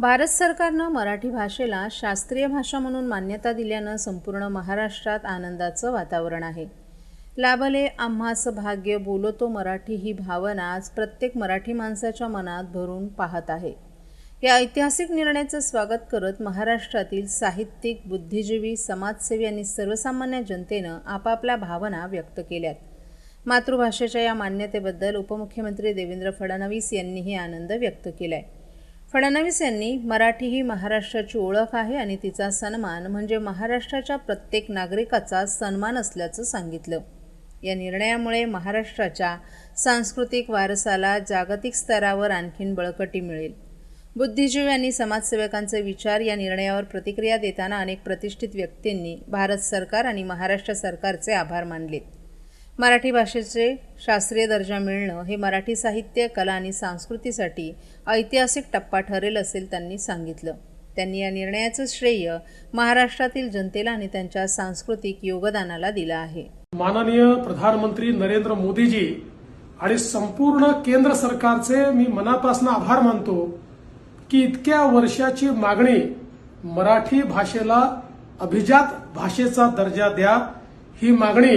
भारत सरकारनं मराठी भाषेला शास्त्रीय भाषा म्हणून मान्यता दिल्यानं संपूर्ण महाराष्ट्रात आनंदाचं वातावरण आहे. लाभले आम्हास भाग्य बोलतो मराठी ही भावना आज प्रत्येक मराठी माणसाच्या मनात भरून पाहत आहे. या ऐतिहासिक निर्णयाचं स्वागत करत महाराष्ट्रातील साहित्यिक बुद्धिजीवी समाजसेवी आणि सर्वसामान्य जनतेनं आपापल्या भावना व्यक्त केल्यात. मातृभाषेच्या या मान्यतेबद्दल उपमुख्यमंत्री देवेंद्र फडणवीस यांनीही आनंद व्यक्त केला आहे फडणवीस यांनी मराठी ही महाराष्ट्राची ओळख आहे आणि तिचा सन्मान म्हणजे महाराष्ट्राच्या प्रत्येक नागरिकाचा सन्मान असल्याचं सांगितलं. या निर्णयामुळे महाराष्ट्राच्या सांस्कृतिक वारसाला जागतिक स्तरावर आणखीन बळकटी मिळेल. बुद्धिजीव आणि समाजसेवकांचे विचार या निर्णयावर प्रतिक्रिया देताना अनेक प्रतिष्ठित व्यक्तींनी भारत सरकार आणि महाराष्ट्र सरकारचे आभार मानलेत. मराठी भाषेचे शास्त्रीय दर्जा मिळणं हे मराठी साहित्य कला आणि संस्कृतीसाठी ऐतिहासिक टप्पा ठरेल असेल त्यांनी सांगितलं. त्यांनी या निर्णयाचं श्रेय महाराष्ट्रातील जनतेला आणि त्यांच्या सांस्कृतिक योगदानाला दिलं आहे. माननीय प्रधानमंत्री नरेंद्र मोदीजी आणि संपूर्ण केंद्र सरकारचे मी मनापासून आभार मानतो की इतक्या वर्षाची मागणी मराठी भाषेला अभिजात भाषेचा दर्जा द्या ही मागणी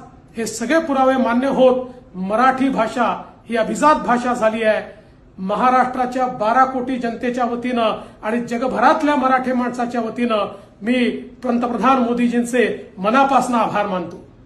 हे सगळे पुरावे मान्य होत मराठी भाषा ही अभिजात भाषा झाली आहे. महाराष्ट्राच्या बारा कोटी जनतेच्या वतीनं आणि जगभरातल्या मराठी माणसाच्या वतीनं मी पंतप्रधान मोदीजींचे मनापासून आभार मानतो.